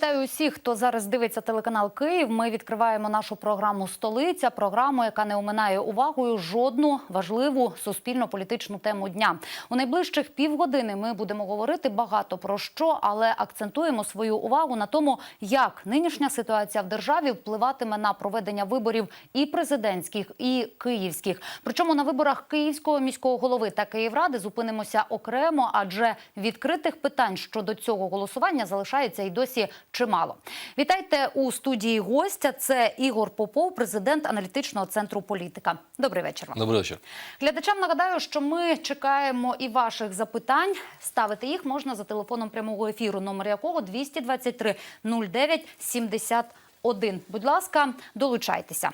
Вітаю усіх, хто зараз дивиться телеканал Київ. Ми відкриваємо нашу програму Столиця, програму, яка не оминає увагою жодну важливу суспільно-політичну тему дня. У найближчих півгодини ми будемо говорити багато про що, але акцентуємо свою увагу на тому, як нинішня ситуація в державі впливатиме на проведення виборів і президентських, і київських. Причому на виборах київського міського голови та Київради зупинимося окремо, адже відкритих питань щодо цього голосування залишається і досі чимало. Вітайте у студії гостя. Це Ігор Попов, президент аналітичного центру політика. Добрий вечір. Вам. Добрий вечір. Глядачам нагадаю, що ми чекаємо і ваших запитань. Ставити їх можна за телефоном прямого ефіру, номер якого 223 09 71. Будь ласка, долучайтеся.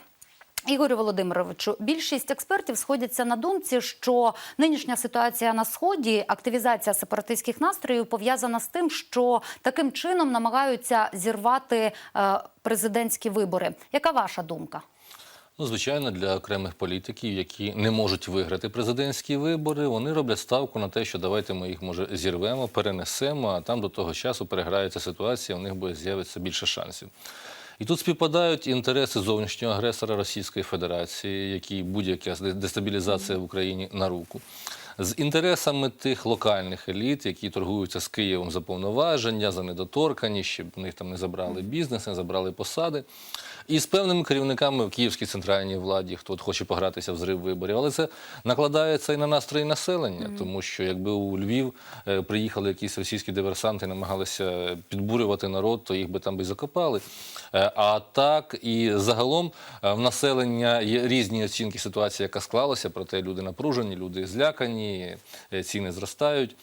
Ігорю Володимировичу, більшість експертів сходяться на думці, що нинішня ситуація на сході, активізація сепаратистських настроїв пов'язана з тим, що таким чином намагаються зірвати е, президентські вибори. Яка ваша думка? Ну, звичайно, для окремих політиків, які не можуть виграти президентські вибори, вони роблять ставку на те, що давайте ми їх може зірвемо, перенесемо, а там до того часу переграється ситуація, у них буде з'явиться більше шансів. І тут співпадають інтереси зовнішнього агресора Російської Федерації, які будь-яка дестабілізація в Україні на руку. З інтересами тих локальних еліт, які торгуються з Києвом за повноваження, за недоторканість, щоб в них там не забрали бізнес, не забрали посади. І з певними керівниками в Київській центральній владі, хто от хоче погратися в зрив виборів. Але це накладається і на настрої населення, тому що якби у Львів е, приїхали якісь російські диверсанти, намагалися підбурювати народ, то їх би там би закопали. Е, А так і загалом е, в населення є різні оцінки ситуації, яка склалася, проте люди напружені, люди злякані, е, ціни зростають.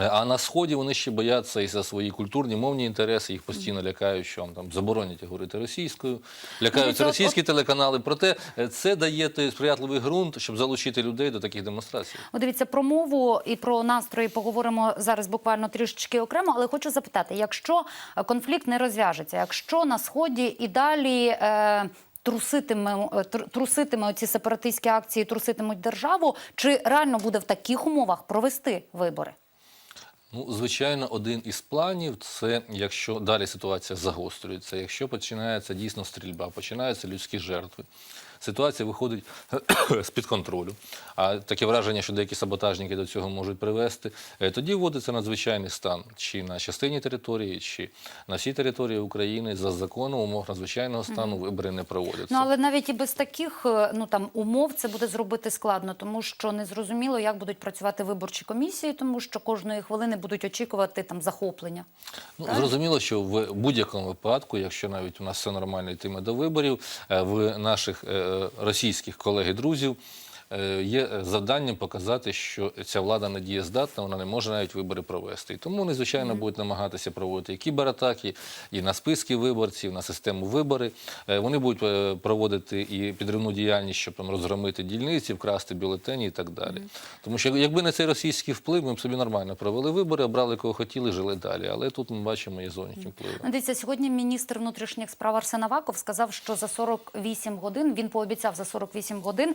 Е, А на сході вони ще бояться і за свої культурні мовні інтереси. Їх постійно лякають, що там заборонять говорити російською, лякаються російські телеканали. Проте е, це дає той сприятливий ґрунт, щоб залучити людей до таких демонстрацій. От дивіться про мову і про настрої поговоримо зараз буквально трішечки окремо, але хочу запитати: якщо е, конфлікт не розв'яжеться, якщо на сході і далі. Е... Труситиме е, труситиме ці сепаратистські акції, труситимуть державу. Чи реально буде в таких умовах провести вибори? Ну, звичайно, один із планів це якщо далі ситуація загострюється, якщо починається дійсно стрільба, починаються людські жертви. Ситуація виходить з-під контролю, а таке враження, що деякі саботажники до цього можуть привести. е, Тоді вводиться надзвичайний стан чи на частині території, чи на всій території України за законом умов надзвичайного стану вибори не проводяться. Ну але навіть і без таких е, ну там умов це буде зробити складно, тому що не зрозуміло, як будуть працювати виборчі комісії, тому що кожної хвилини будуть очікувати там захоплення. Ну, зрозуміло, що в будь-якому випадку, якщо навіть у нас все нормально йтиме до виборів, е, в наших російських колег і друзів. е, є завданням показати, що ця влада не дієздатна, вона не може навіть вибори провести. І тому вони, звичайно, будуть намагатися проводити і кібератаки, і на списки виборців, на систему вибори. Е, Вони будуть е, проводити і підривну діяльність, щоб там розгромити дільниці, вкрасти бюлетені і так далі. Тому що якби не цей російський вплив, ми б собі нормально провели вибори, обрали кого хотіли, жили далі. Але тут ми бачимо є зовнішні впливи. Дивіться, сьогодні міністр внутрішніх справ Арсен Аваков сказав, що за 48 годин він пообіцяв за 48 годин е,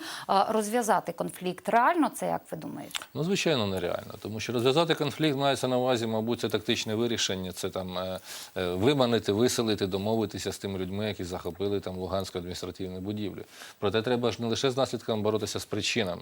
розв'язати конфлікт. Реально це як ви думаєте? Ну, звичайно, нереально, тому що розв'язати конфлікт мається на увазі, мабуть, це тактичне вирішення, це там е, е, виманити, виселити, домовитися з тими людьми, які захопили там Луганську адміністративну будівлю. Проте треба ж не лише з наслідками боротися з причинами.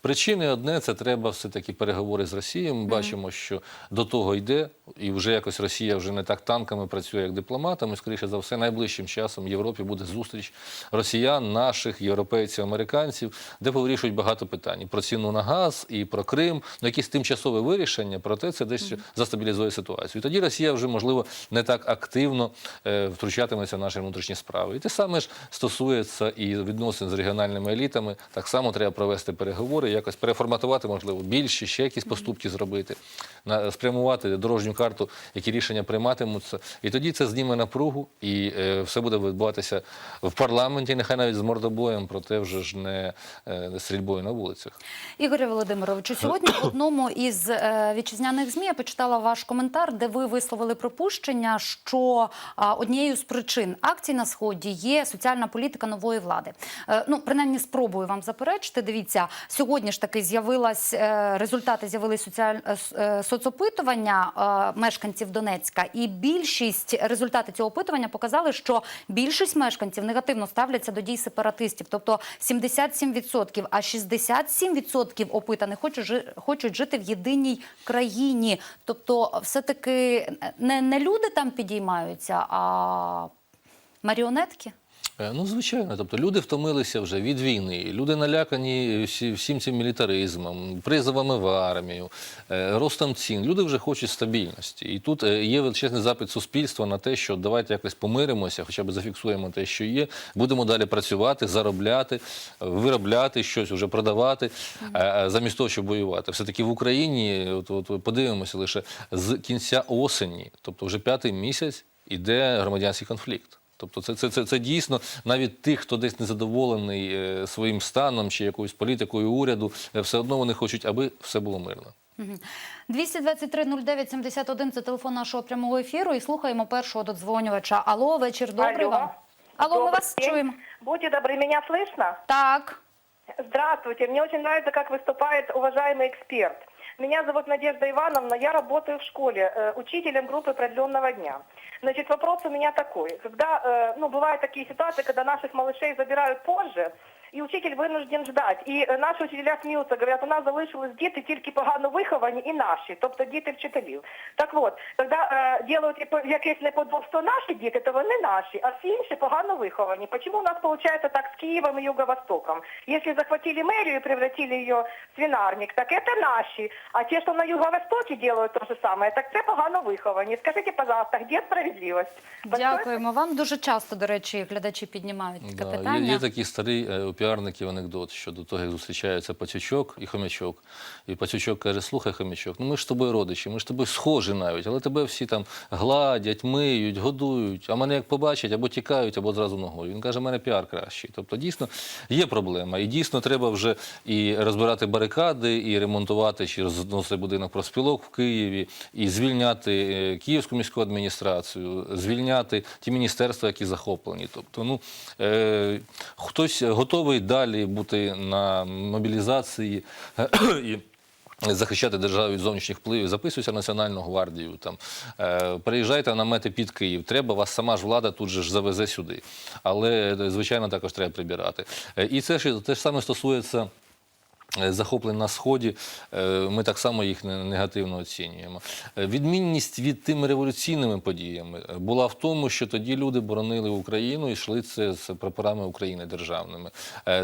Причини одне це треба все-таки переговори з Росією. Ми бачимо, що до того йде, і вже якось Росія вже не так танками працює, як дипломатами. Скоріше за все, найближчим часом в Європі буде зустріч росіян, наших, європейців, американців, де повирішують багато питань і про ціну на газ, і про Крим, ну якісь тимчасове вирішення. Проте це десь застабілізує ситуацію. І тоді Росія вже можливо не так активно е, втручатиметься в наші внутрішні справи. І те саме ж стосується і відносин з регіональними елітами. Так само треба провести переговори, якось переформатувати, можливо, більше ще якісь поступки зробити, спрямувати дорожню карту, які рішення прийматимуться. І тоді це зніме напругу, і е, все буде відбуватися в парламенті, нехай навіть з мордобоєм, проте вже ж не е, стрільбою на вулицях. Ігорю Володимировичу, сьогодні в одному із е, вітчизняних змі я почитала ваш коментар, де ви висловили припущення, що однією з причин акцій на сході є соціальна політика нової влади. Ну, принаймні, спробую вам заперечити. Дивіться, сьогодні ж таки з'явилась результати з'явились соціаль, с- е, соцопитування е, мешканців Донецька, і більшість результати цього опитування показали, що більшість мешканців негативно ставляться до дій сепаратистів, тобто 77%, а 67% опитаних хочуть, жити в єдиній країні. Тобто, все-таки не, не люди там підіймаються, а маріонетки. Е, Ну, звичайно, тобто люди втомилися вже від війни, люди налякані всім цим мілітаризмом, призовами в армію, е, ростом цін. Люди вже хочуть стабільності. І тут е, є величезний запит суспільства на те, що давайте якось помиримося, хоча б зафіксуємо те, що є. Будемо далі працювати, заробляти, виробляти щось, вже продавати, замість того, щоб воювати. Все-таки в Україні, от, от подивимося, лише з кінця осені, тобто вже п'ятий місяць, іде громадянський конфлікт. Тобто це, це, це, це дійсно навіть тих, хто десь незадоволений е, своїм станом чи якоюсь політикою уряду, е, все одно вони хочуть, аби все було мирно. 223-09-71 – це телефон нашого прямого ефіру. І слухаємо першого додзвонювача. Алло, вечір добрий Алло. вам. Алло, ми Добрый вас день. чуємо. Будьте добры, меня слышно? Так. Здравствуйте, мне очень нравится, как выступает уважаемый эксперт. Меня зовут Надежда Ивановна, я работаю в школе э, учителем группы продленного дня. Значит, вопрос у меня такой. Когда, э, ну, бывают такие ситуации, когда наших малышей забирают позже, і учитель винужден ждати. І е, наші учителя сміються, говорять, у нас залишились діти тільки погано виховані і наші, тобто діти вчителів. Так от, коли е, яко- якесь неподобство наші діти, то вони наші, а всі інші погано виховані. Почему у нас виходить так з Києвом і Юго-Востоком? Якщо захватили мэрию и превратили ее в свинарник, так это наші. А ті, що на Юго-Востокі делают то же самое, так це погано виховані. Скажіть, пожалуйста, де справедливість? Дякуємо вам. Дуже часто, до речі, глядачі піднімають таке Да, питання. Є, є такий старий е, піарників анекдот щодо того, як зустрічаються пацючок і хомячок. І пацючок каже: слухай, хомячок, ну ми ж тобою родичі, ми ж з тобою схожі навіть, але тебе всі там гладять, миють, годують, а мене як побачать, або тікають, або зразу ногою. Він каже, мене піар кращий. Тобто дійсно є проблема. І дійсно треба вже і розбирати барикади, і ремонтувати чи розносити будинок профспілок в Києві, і звільняти е, Київську міську адміністрацію, звільняти ті міністерства, які захоплені. Тобто, ну е, хтось готовий далі бути на мобілізації і. Захищати державу від зовнішніх впливів, записуйся в Національну гвардію. Там е, приїжджайте на намети під Київ. Треба вас сама ж влада тут же ж завезе сюди. Але звичайно також треба прибирати. Е, і це ж те ж саме стосується. Е, Захоплень на сході, е, ми так само їх не- негативно оцінюємо. Е, Відмінність від тими революційними подіями була в тому, що тоді люди боронили Україну і йшли це з прапорами України державними.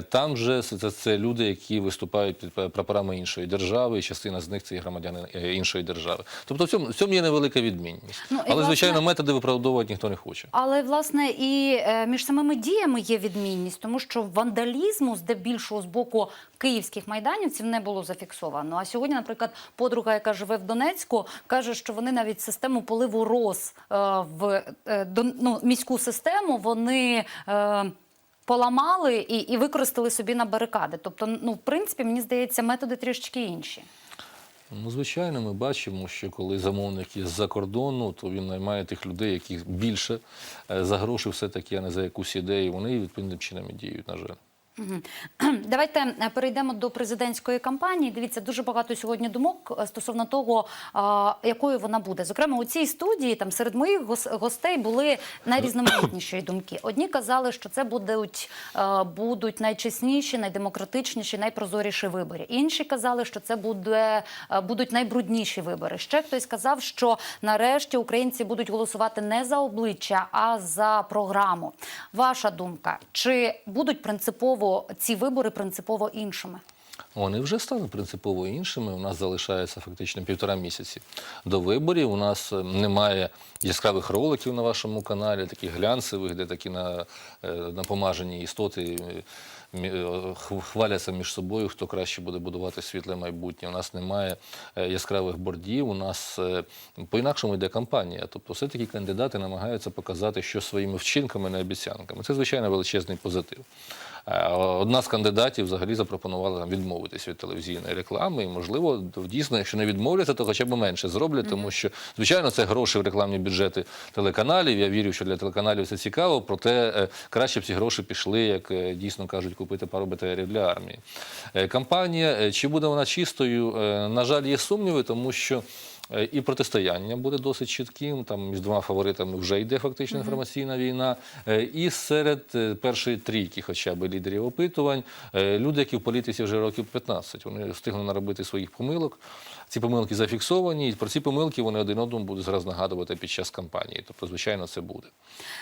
Там же це, це, люди, які виступають під прапорами іншої держави, і частина з них це і громадяни іншої держави. Тобто в цьому, в цьому є невелика відмінність. Ну, Але, власне- звичайно, методи виправдовувати ніхто не хоче. Але власне і між самими діями є відмінність, тому що вандалізму здебільшого з боку київських майданівців не було зафіксовано. А сьогодні, наприклад, подруга, яка живе в Донецьку, каже, що вони навіть систему поливу роз е, в е, ну, міську систему вони. Е, Поламали і, і використали собі на барикади. Тобто, ну в принципі, мені здається, методи трішки інші. Ну, звичайно, ми бачимо, що коли замовник є з-за кордону, то він наймає тих людей, яких більше за гроші все-таки, а не за якусь ідею. Вони відповідним чином і діють, на жаль. Давайте е, перейдемо до президентської кампанії. Дивіться, дуже багато сьогодні думок е, стосовно того, якою вона буде. Зокрема, у цій студії там серед моїх гос- гостей були найрізноманітніші думки. Одні казали, що це будуть, е, будуть найчесніші, найдемократичніші, найпрозоріші вибори. Інші казали, що це буде, е, будуть найбрудніші вибори. Ще хтось казав, що нарешті українці будуть голосувати не за обличчя, а за програму. Ваша думка, чи будуть принципово ці вибори принципово іншими? Вони вже стали принципово іншими. У нас залишається фактично півтора місяці до виборів. У нас е, немає яскравих роликів на вашому каналі, таких глянцевих, де такі на, е, напомажені істоти е, е, хв- хваляться між собою, хто краще буде будувати світле майбутнє. У нас немає яскравих бордів. У нас по-інакшому йде кампанія. Тобто, все-таки кандидати намагаються показати, що своїми вчинками, не обіцянками. Це звичайно величезний позитив. Е, Одна з кандидатів взагалі запропонувала там відмовитись від телевізійної реклами. І, можливо, дійсно, якщо не відмовляться, то хоча б менше зроблять, тому що, звичайно, це гроші в рекламні бюджети телеканалів. Я вірю, що для телеканалів це цікаво, проте е, краще б ці гроші пішли, як е, дійсно кажуть, купити пару БТРів для армії. Кампанія, чи буде вона чистою, на жаль, є сумніви, тому що І протистояння буде досить чітким. Там між двома фаворитами вже йде фактично інформаційна війна. Е, І серед е, першої трійки, хоча б лідерів опитувань, е, люди, які в політиці вже років 15, вони встигли наробити своїх помилок. Ці помилки зафіксовані, і про ці помилки вони один одному будуть зараз нагадувати під час кампанії. Тобто, звичайно, це буде.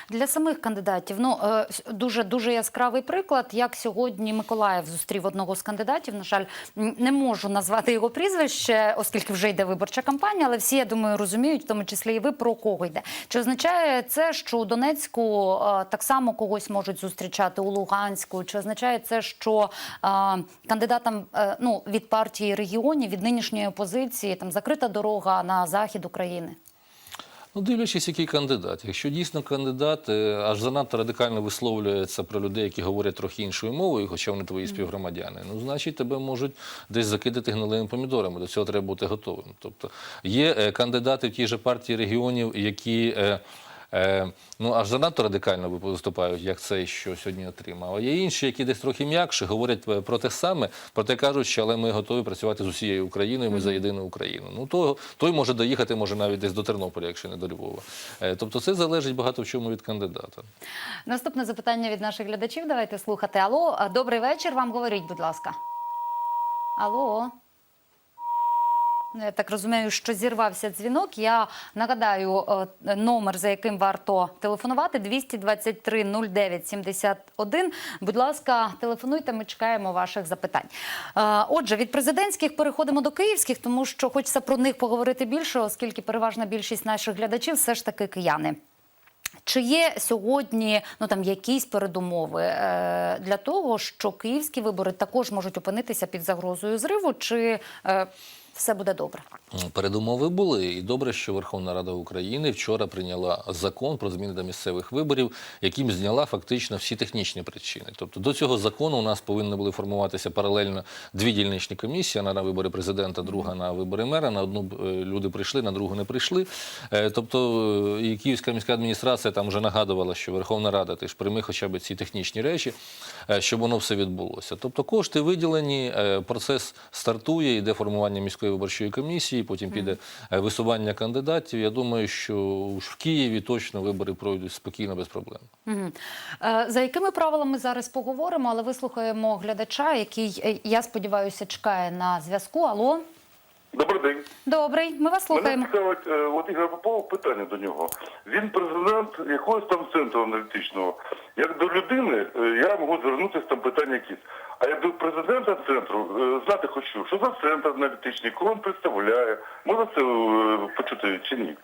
Для самих кандидатів ну е, дуже дуже яскравий приклад. Як сьогодні Миколаїв зустрів одного з кандидатів. На жаль, не можу назвати його прізвище, оскільки вже йде виборча кампанія. Але всі я думаю розуміють, в тому числі і ви про кого йде. Чи означає це, що у Донецьку е, так само когось можуть зустрічати у Луганську? Чи означає це, що е, кандидатам ну від партії регіонів від нинішньої опозиції там закрита дорога на захід України? Ну, дивлячись, який кандидат. Якщо дійсно кандидат е, аж занадто радикально висловлюється про людей, які говорять трохи іншою мовою, хоча вони твої співгромадяни, ну значить тебе можуть десь закидати гнилими помідорами. До цього треба бути готовим. Тобто є е, кандидати в тій же партії регіонів, які. Е, ну, аж занадто радикально виступають, як цей, що сьогодні отримав. А є інші, які десь трохи м'якше говорять е, про те саме, проте кажуть, що але ми готові працювати з усією Україною, ми за єдину Україну. Ну, то, той може доїхати, може навіть десь до Тернополя, якщо не до Львова. Е, тобто це залежить багато в чому від кандидата. Наступне запитання від наших глядачів. Давайте слухати. Алло, добрий вечір. Вам говоріть, будь ласка. Алло. Я так розумію, що зірвався дзвінок. Я нагадаю е, номер, за яким варто телефонувати 223 09 71. Будь ласка, телефонуйте, ми чекаємо ваших запитань. Е, Отже, від президентських переходимо до київських, тому що хочеться про них поговорити більше, оскільки переважна більшість наших глядачів все ж таки кияни. Чи є сьогодні ну там якісь передумови е, для того, що київські вибори також можуть опинитися під загрозою зриву, чи е, все буде добре? Передумови були, і добре, що Верховна Рада України вчора прийняла закон про зміни до місцевих виборів, яким зняла фактично всі технічні причини. Тобто до цього закону у нас повинні були формуватися паралельно дві дільничні комісії: одна на вибори президента, друга на вибори мера. На одну е, люди прийшли, на другу не прийшли. Е, Тобто е, і Київська міська адміністрація там вже нагадувала, що Верховна Рада ти ж прийми хоча б ці технічні речі, щоб воно все відбулося. Тобто кошти виділені, процес стартує, йде формування міської виборчої комісії, потім піде е, висування кандидатів. Я думаю, що в Києві точно вибори пройдуть спокійно, без проблем. Е, за якими правилами зараз поговоримо, але вислухаємо глядача, який е, я сподіваюся чекає на зв'язку. Алло, Добрий день. добрий, ми вас слухаємо. Мене цікавить, е, от Ігор Попов, питання до нього. Він президент якогось там центру аналітичного. Як до людини, е, я можу звернутися там питання якісь. А як до президента центру, е, знати хочу, що за центр аналітичний, кого він представляє. Можна це почути чи ні?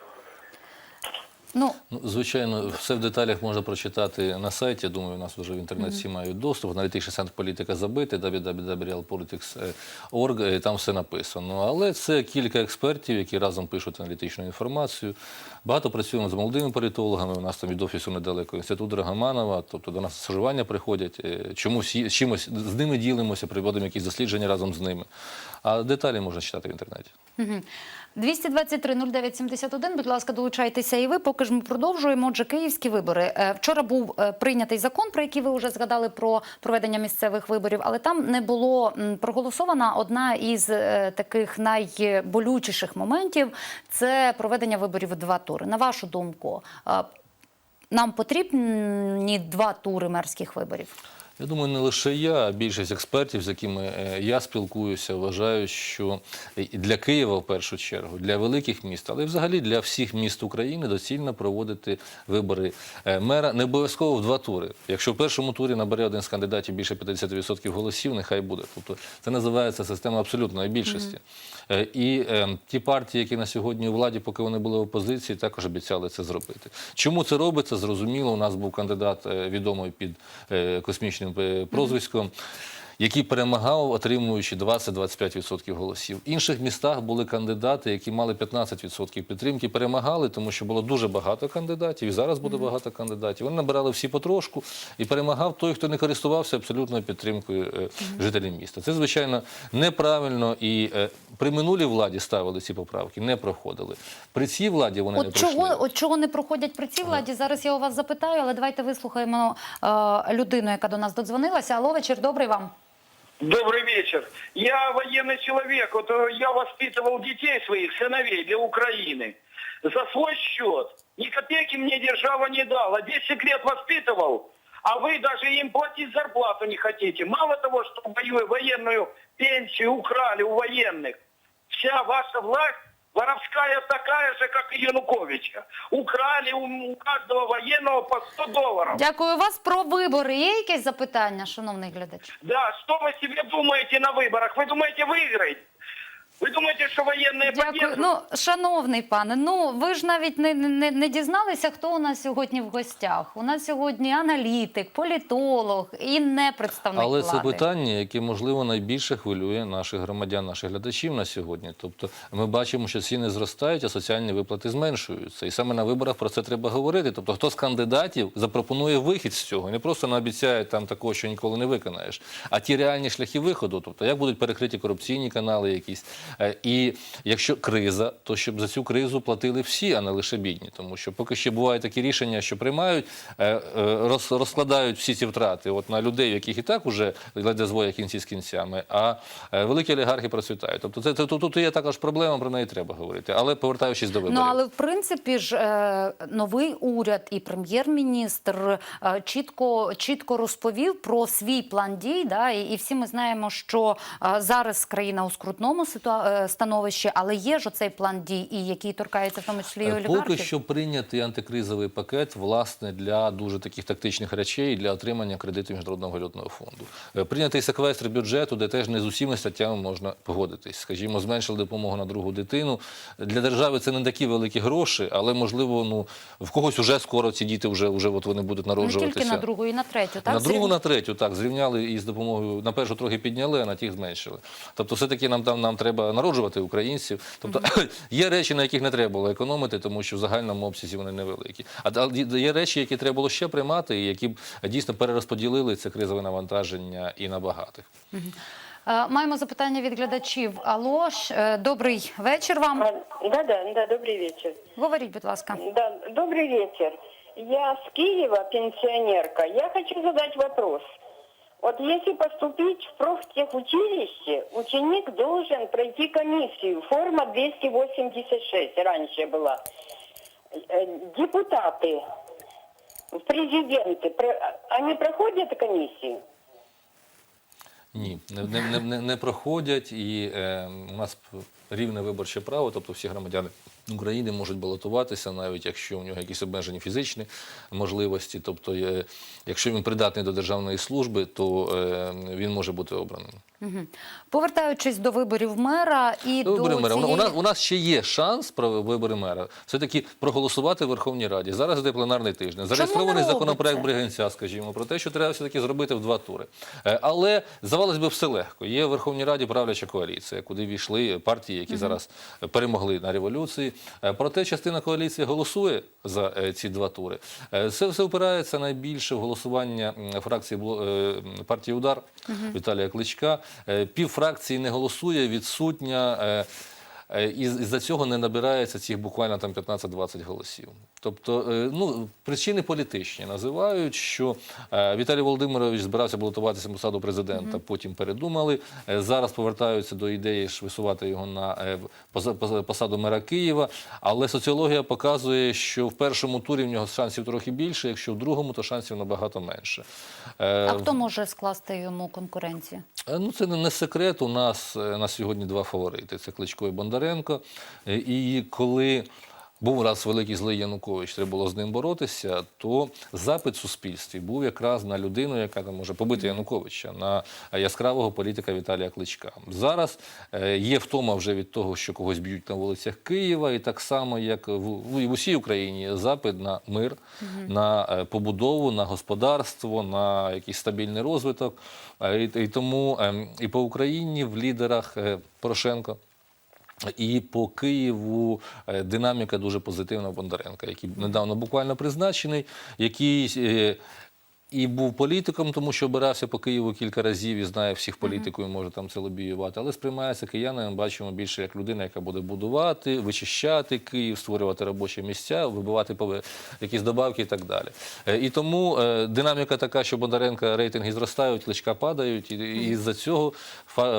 Ну Ну, звичайно, все в деталях можна прочитати на сайті. Я думаю, у нас вже в інтернеті всі мають доступ. Аналітичний центр політика забити, www.realpolitics.org, е, там все написано. Але це кілька експертів, які разом пишуть аналітичну інформацію. Багато працюємо з молодими політологами. У нас там від офісу недалеко інститут Драгоманова, тобто до нас на стажування приходять. Е, Чому всі чимось з ними ділимося, проводимо якісь дослідження разом з ними. А деталі можна читати в інтернеті. Мгм. 223 09 71, будь ласка, долучайтеся і ви. Поки ж ми продовжуємо. Отже, київські вибори. Е, Вчора був е, прийнятий закон, про який ви вже згадали про проведення місцевих виборів, але там не було проголосована одна із е, таких найболючіших моментів це проведення виборів у два тури. На вашу думку, нам потрібні два тури мерських виборів? Я думаю, не лише я, а більшість експертів, з якими е, я спілкуюся, вважають, що для Києва в першу чергу, для великих міст, але й взагалі для всіх міст України доцільно проводити вибори е, мера не обов'язково в два тури. Якщо в першому турі набере один з кандидатів більше 50% голосів, нехай буде. Тобто це називається система абсолютної більшості. Е, І е, ті партії, які на сьогодні у владі, поки вони були в опозиції, також обіцяли це зробити. Чому це робиться? Зрозуміло, у нас був кандидат е, відомий під е, космічним е, прозвиськом. Який перемагав, отримуючи 20-25% голосів. В інших містах були кандидати, які мали 15% підтримки, перемагали, тому що було дуже багато кандидатів, і зараз буде багато кандидатів. Вони набирали всі потрошку, і перемагав той, хто не користувався абсолютною підтримкою е, жителів міста. Це, звичайно, неправильно. І е, при минулій владі ставили ці поправки, не проходили. При цій владі вони не От пройшли. чого, от чого не проходять при цій владі? Зараз я у вас запитаю, але давайте вислухаємо е, людину, яка до нас додзвонилася. Алло, вечір добрий вам. Добрый вечер. Я военный человек. Вот э, я воспитывал детей своих, сыновей для Украины. За свой счет. Ни копейки мне держава не дала. 10 лет воспитывал, а вы даже им платить зарплату не хотите. Мало того, что воюя военную пенсию украли у военных. Вся ваша власть воровская такая же, как и Януковича. Украли у у каждого военного по 100 долларов. Дякую У вас про вибори. Є якесь запитання, шановний глядач? Да, что вы себе думаете на выборах? Вы думаете выиграть? Вы думаете, что военные Дякую. Ну, шановний пане, ну ви ж навіть не, не, не дізналися, хто у нас сьогодні в гостях. У нас сьогодні аналітик, політолог і не представник Але влади. це питання, яке можливо найбільше хвилює наших громадян, наших глядачів на сьогодні. Тобто, ми бачимо, що ціни зростають, а соціальні виплати зменшуються. І саме на виборах про це треба говорити. Тобто, хто з кандидатів запропонує вихід з цього, не просто наобіцяє там такого, що ніколи не виконаєш, а ті реальні шляхи виходу. Тобто, як будуть перекриті корупційні канали, якісь і якщо криза, то щоб за цю кризу платили всі, а не лише бідні, тому що поки ще бувають такі рішення, що приймають, е, е, розкладають всі ці втрати от на людей, яких і так уже ледве зводять кінці з кінцями, а е, великі олігархи процвітають. Тобто, це, тут, тут є також проблема, про неї треба говорити. Але повертаючись до виборів. Ну але в принципі ж е, новий уряд і прем'єр-міністр е, чітко чітко розповів про свій план дій. Да, і, всі ми знаємо, що е, зараз країна у скрутному ситуа- е, становищі, але є ж оцей план дій, і який торкається в тому числі і Е, олігархів. Поки що прийнятий антикризовий пакет, власне, для дуже таких тактичних речей, для отримання кредитів Міжнародного валютного фонду. Е, Прийнятий секвестр бюджету, де теж не з усіма статтями можна погодитись. Скажімо, зменшили допомогу на другу дитину. Для держави це не такі великі гроші, але можливо, ну в когось вже скоро ці діти вже, вже от вони будуть не народжуватися. тільки на другу, і на третю. Так на другу, на третю, так, зрівняли і з допомогою на першу трохи підняли, а на тих зменшили. Тобто, все-таки нам там нам треба народжувати українців. Тобто є речі, на яких не треба було економити, тому що в загальному обсязі вони невеликі. А є речі, які треба було ще приймати, і які б дійсно перерозподілили це кризове навантаження і на багатих. Е, Маємо запитання від глядачів. Алло, е, добрий вечір вам. Да, да, да, добрый вечер. Говоріть, будь ласка. Да, добрый вечер. Я с Киева, пенсионерка. Я хочу задать вопрос. Вот если поступить в профтехучилище, ученик должен пройти комиссию. Форма 286 раньше была. Э, Депутаты, президенты, про- они проходят комиссию? Ні, не, не, не, не, не проходять, і е, у нас рівне виборче право, тобто всі громадяни України можуть балотуватися, навіть якщо у нього якісь обмежені фізичні можливості. Тобто, якщо він придатний до державної служби, то е, він може бути обраним. Мгм. Повертаючись до виборів мера і До до мера. У нас, у нас ще є шанс про вибори мера. Все-таки проголосувати в Верховній Раді. Зараз йде пленарний тиждень. Зареєстрований законопроект? Бригинця, скажімо, про те, що треба все-таки зробити в два тури. Е, Але здавалось би, все легко. Є в Верховній Раді правляча коаліція, куди війшли партії, які зараз перемогли на революції. Е, Проте частина коаліції голосує за е, ці два тури. Е, Це все опирається найбільше в голосування фракції партії Удар Віталія Кличка. Пів фракції не голосує, відсутня. Е, І із-за цього не набирається цих буквально там 15-20 голосів. Тобто, е, ну, причини політичні називають, що е, Віталій Володимирович збирався балотуватися на посаду президента, потім передумали. Зараз повертаються до ідеї ж висувати його на посаду мера Києва. Але соціологія показує, що в першому турі в нього шансів трохи більше, якщо в другому, то шансів набагато менше. А хто може скласти йому конкуренцію? Е, Ну, це не секрет. У нас е, на сьогодні два фаворити: це Кличко і Бондаренко. Е, І коли був раз великий злий Янукович, треба було з ним боротися, то запит в суспільстві був якраз на людину, яка там може побити Януковича, на яскравого політика Віталія Кличка. Зараз е, є втома вже від того, що когось б'ють на вулицях Києва, і так само, як в, в усій Україні, є запит на мир, на е, побудову, на господарство, на якийсь стабільний розвиток. Е, І, і тому ем, і по Україні в лідерах Порошенко. І по Києву е, динаміка дуже позитивна Бондаренка, який недавно буквально призначений, який е, і був політиком, тому що обирався по Києву кілька разів і знає всіх політиків, і може там це лобіювати. Але сприймається киянами, бачимо більше як людина, яка буде будувати, вичищати Київ, створювати робочі місця, вибивати якісь добавки і так далі. Е, І тому е, динаміка така, що Бондаренка рейтинги зростають, личка падають, і, з-за цього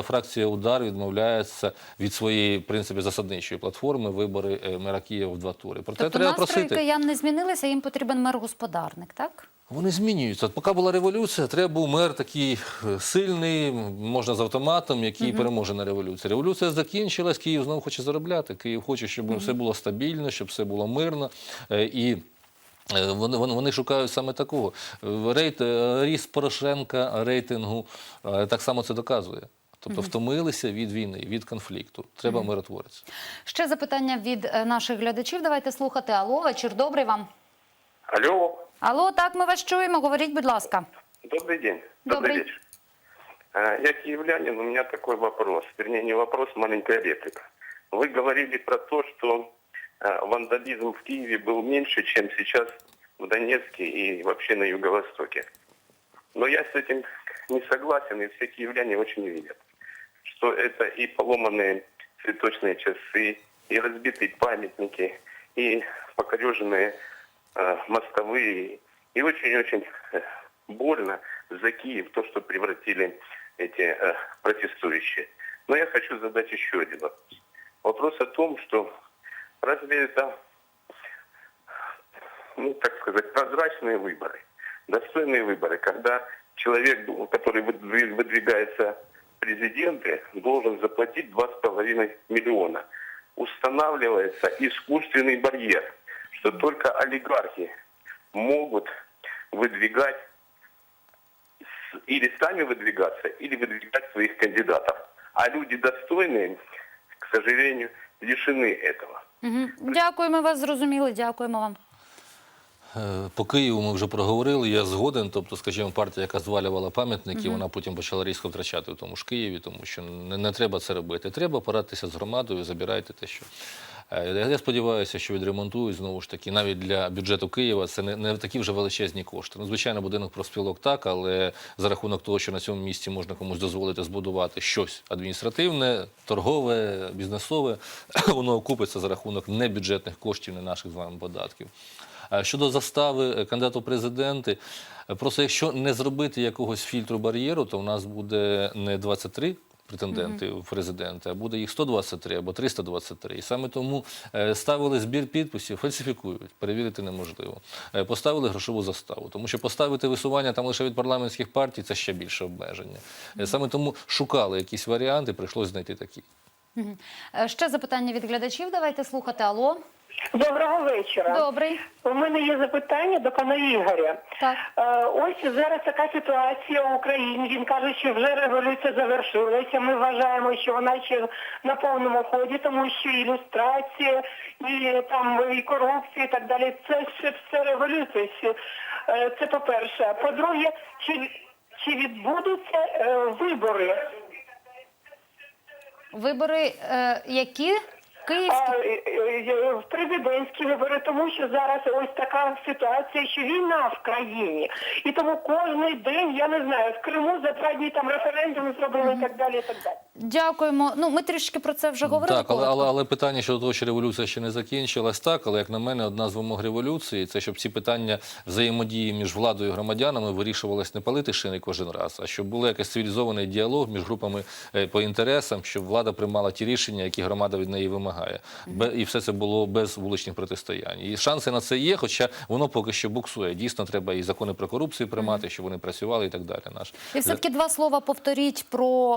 фракція удар відмовляється від своєї в принципі засадничої платформи вибори е, мера Києва в два тури. Проте Тобто треба настрої просити. киян не змінилися, їм потрібен мер-господарник, так? Вони змінюються. От поки була революція, треба був мер такий е, сильний, можна з автоматом, який переможе на революції. Революція закінчилась, Київ знову хоче заробляти. Київ хоче, щоб все було стабільно, щоб все було мирно. Е, І е, вони, вони, вони шукають саме такого. Рейт, ріст Порошенка рейтингу так само це доказує. Тобто втомилися від війни, від конфлікту. Треба миротворець. Ще запитання від наших глядачів. Давайте слухати. Алло, вечір добрий вам. Алло, Алло, так, ми вас чуємо. Говоріть, будь ласка. добрый день. Добрый. вечер. А, Я киевлянин, у меня такой вопрос. Вернее, не вопрос, маленькая реплика. Вы говорили про то, что а, вандализм в Киеве был меньше, чем сейчас в Донецке и вообще на Юго-Востоке. Но я с этим не согласен, и все киевляне очень видят, что это и поломанные цветочные часы, и разбитые памятники, и покореженные мостовые, и очень-очень э, больно за Киев то, что превратили эти э, протестующие. Но я хочу задать еще один вопрос. Вопрос о том, что разве это, ну, так сказать, прозрачные выборы, достойные выборы, когда человек, который выдви- выдвигается президенты, должен заплатить 2,5 миллиона. Устанавливается искусственный барьер, что только олигархи могут выдвигать с- или сами выдвигаться, или выдвигать своих кандидатов. А люди достойные, к сожалению, лишены этого. Угу. Дякуємо вас, зрозуміли. Дякуємо вам. Е, По Києву ми вже проговорили. Я згоден. Тобто, скажімо, партія, яка звалювала пам'ятники, вона потім почала різко втрачати в тому ж Києві, тому що не, не треба це робити. Треба порадитися з громадою, забирайте те, що. Е, Я сподіваюся, що відремонтують знову ж таки, навіть для бюджету Києва це не, не такі вже величезні кошти. Ну, звичайно, будинок профспілок так, але за рахунок того, що на цьому місці можна комусь дозволити збудувати щось адміністративне, торгове, бізнесове, воно окупиться за рахунок небюджетних коштів, не наших з вами податків. Щодо застави е, кандидату президенти, е, просто якщо не зробити якогось фільтру бар'єру, то в нас буде не 23 претенденти в президенти, а буде їх 123 або 323. І саме тому е, ставили збір підписів, фальсифікують, перевірити неможливо. Е, Поставили грошову заставу, тому що поставити висування там лише від парламентських партій це ще більше обмеження. Е, Саме тому шукали якісь варіанти, прийшлось знайти такі. Ще запитання від глядачів. Давайте слухати. Алло, Доброго вечора. добрий. У мене є запитання до пана Ігоря. Так. Е, Ось зараз така ситуація в Україні. Він каже, що вже революція завершилася. Ми вважаємо, що вона ще на повному ході, тому що ілюстрація, і там і корупція, і так далі. Це ще все революція. Е, Це по-перше. По-друге, чи, чи відбудуться е, вибори? Вибори е, які? Київські? Е, е, в президентські вибори, тому що зараз ось така ситуація, що війна в країні. І тому кожен день, я не знаю, в Криму за два дні там референдум зробили і так далі. І так далі. Дякуємо. Ну, ми трішки про це вже говорили. Так, але, але, але питання щодо того, що революція ще не закінчилась, так, але як на мене, одна з вимог революції це щоб ці питання взаємодії між владою і громадянами вирішувалось не палити шини кожен раз, а щоб був якийсь цивілізований діалог між групами е, по інтересам, щоб влада приймала ті рішення, які громада від неї вимагає. Бе- І все це було без вуличних протистоянь. І шанси на це є, хоча воно поки що буксує. Дійсно, треба і закони про корупцію приймати, щоб вони працювали і так далі. Наш І все-таки два слова повторіть про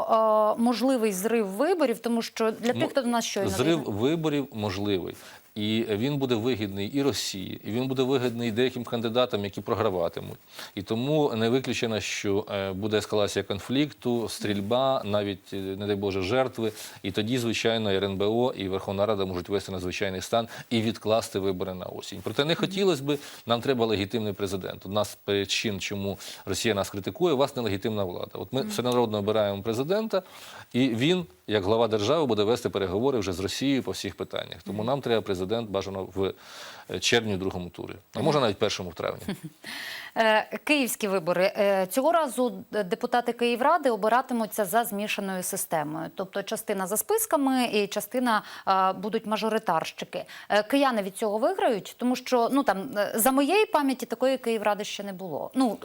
е, можливий зрив виборів, тому що для тих, хто до нас щойно Зрив виборів можливий. І він буде вигідний і Росії, і він буде вигідний деяким кандидатам, які програватимуть. І тому не виключено, що е, буде ескалація конфлікту, стрільба, навіть, е, не дай Боже, жертви. І тоді, звичайно, і РНБО, і Верховна Рада можуть вести надзвичайний стан і відкласти вибори на осінь. Проте не хотілося б, нам треба легітимний президент. Одна з причин, чому Росія нас критикує, у вас нелегітимна влада. От ми всенародно обираємо президента, і він, як глава держави буде вести переговори вже з Росією по всіх питаннях. Тому нам треба президент бажано в червні, в другому турі, а може навіть першому в травні. Е, Київські вибори Е, цього разу депутати Київради обиратимуться за змішаною системою, тобто частина за списками і частина е, будуть мажоритарщики. Кияни від цього виграють, тому що ну там за моєї пам'яті такої Київради ще не було. Ну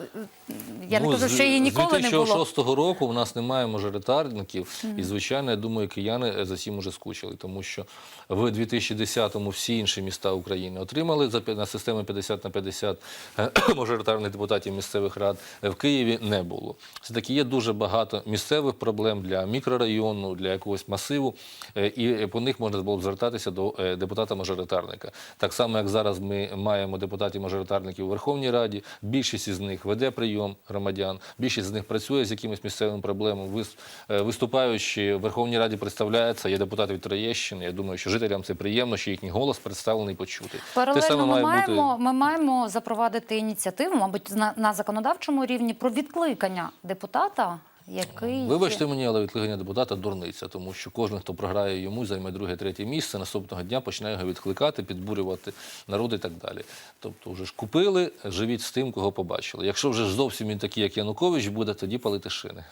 я не Ну, кажу, що її ніколи не було. 2006 року у нас немає мажоритарників, і звичайно, я думаю, кияни за цим уже скучили, тому що в 2010-му всі інші міста України отримали на систему 50 на 50 е, мажоритарних депутатів місцевих рад. Е, В Києві не було. Все таки є дуже багато місцевих проблем для мікрорайону, для якогось масиву, е, і по них можна було б звертатися до депутата-мажоритарника. Так само, як зараз ми маємо депутатів-мажоритарників у Верховній Раді, більшість із них веде прийом громадян, більшість з них працює з якимись місцевими проблемами. Виступаючи в Верховній Раді представляється, є депутати від Троєщини. Я думаю, що жителям це приємно, що їхній голос представлений, почутий. Паралельно ми маємо, бути. ми маємо запровадити ініціативу, мабуть, на, на законодавчому рівні про відкликання депутата, який Вибачте мені, але відкликання депутата дурниця, тому що кожен, хто програє йому, займе друге, третє місце, наступного дня почне його відкликати, підбурювати народ і так далі. Тобто, вже ж купили, живіть з тим, кого побачили. Якщо вже ж зовсім він такий, як Янукович, буде, тоді палити шини.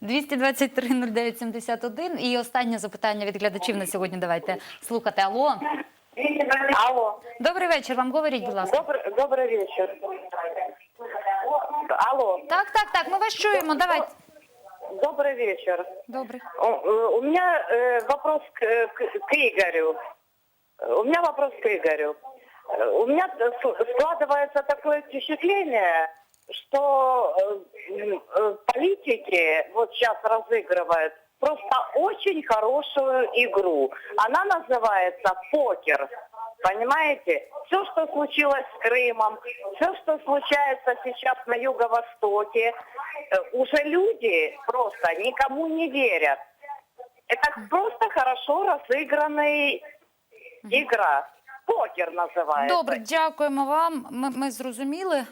223 09 71. І останнє запитання від глядачів на сьогодні. Давайте слухати. Алло, Алло. добрий вечір. Вам говоріть, будь ласка. Добрый, добрый вечер. Алло. Так, так, так. Ми вас чуємо. Давайте. Добрый вечер. Добре. У, э, у меня э, вопрос к, к- к Игорю. Э, У меня вопрос к Игорю. Э, У меня с- складывается такое впечатление, что э, м, э, политики вот сейчас разыгрывают просто очень хорошую игру. Она называется покер. Понимаете? Все, что случилось с Крымом, все, что случается сейчас на Юго-Востоке, э, уже люди просто никому не верят. Это просто хорошо разыгранная игра. Покер называется. Добре, дякуємо вам. Ми, ми зрозуміли.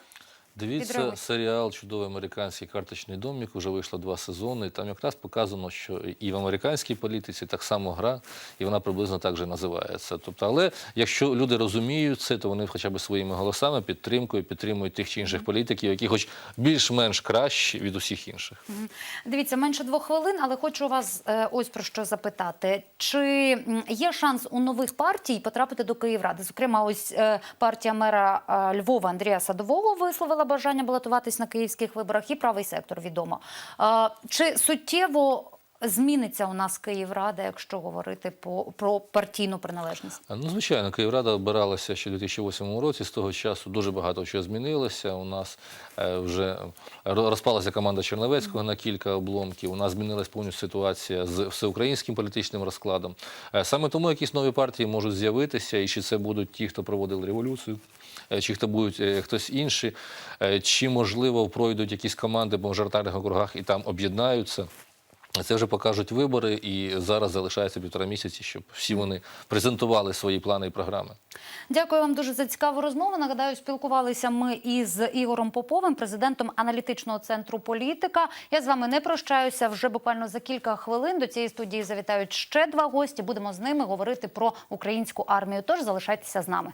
Дивіться серіал Чудовий американський карточний домик. Уже вийшло два сезони. І там якраз показано, що і в американській політиці так само гра, і вона приблизно так же називається. Тобто, але якщо люди розуміють це, то вони хоча б своїми голосами, підтримкою підтримують тих чи інших політиків, які хоч більш-менш кращі від усіх інших. Дивіться, менше двох хвилин, але хочу вас е, ось про що запитати. Чи є шанс у нових партій потрапити до Київради? Зокрема, ось е, партія мера е, Львова Андрія Садового висловила бажання балотуватись на київських виборах, і правий сектор відомо. Чи суттєво зміниться у нас Київрада, якщо говорити по про партійну приналежність? Ну, звичайно, Київрада обиралася ще у 2008 році. З того часу дуже багато чого змінилося. У нас е, вже ро- розпалася команда Черновецького на кілька обломків. У нас змінилась повністю ситуація з всеукраїнським політичним розкладом. Е, Саме тому якісь нові партії можуть з'явитися, і чи це будуть ті, хто проводили революцію. е, Чи хто будуть хтось інший, чи можливо пройдуть якісь команди по мажоритарних округах і там об'єднаються. Це вже покажуть вибори, і зараз залишається півтора місяці, щоб всі вони презентували свої плани і програми. Дякую вам дуже за цікаву розмову. Нагадаю, спілкувалися ми із Ігорем Поповим, президентом аналітичного центру Політика. Я з вами не прощаюся. Вже буквально за кілька хвилин до цієї студії завітають ще два гості. Будемо з ними говорити про українську армію. Тож залишайтеся з нами.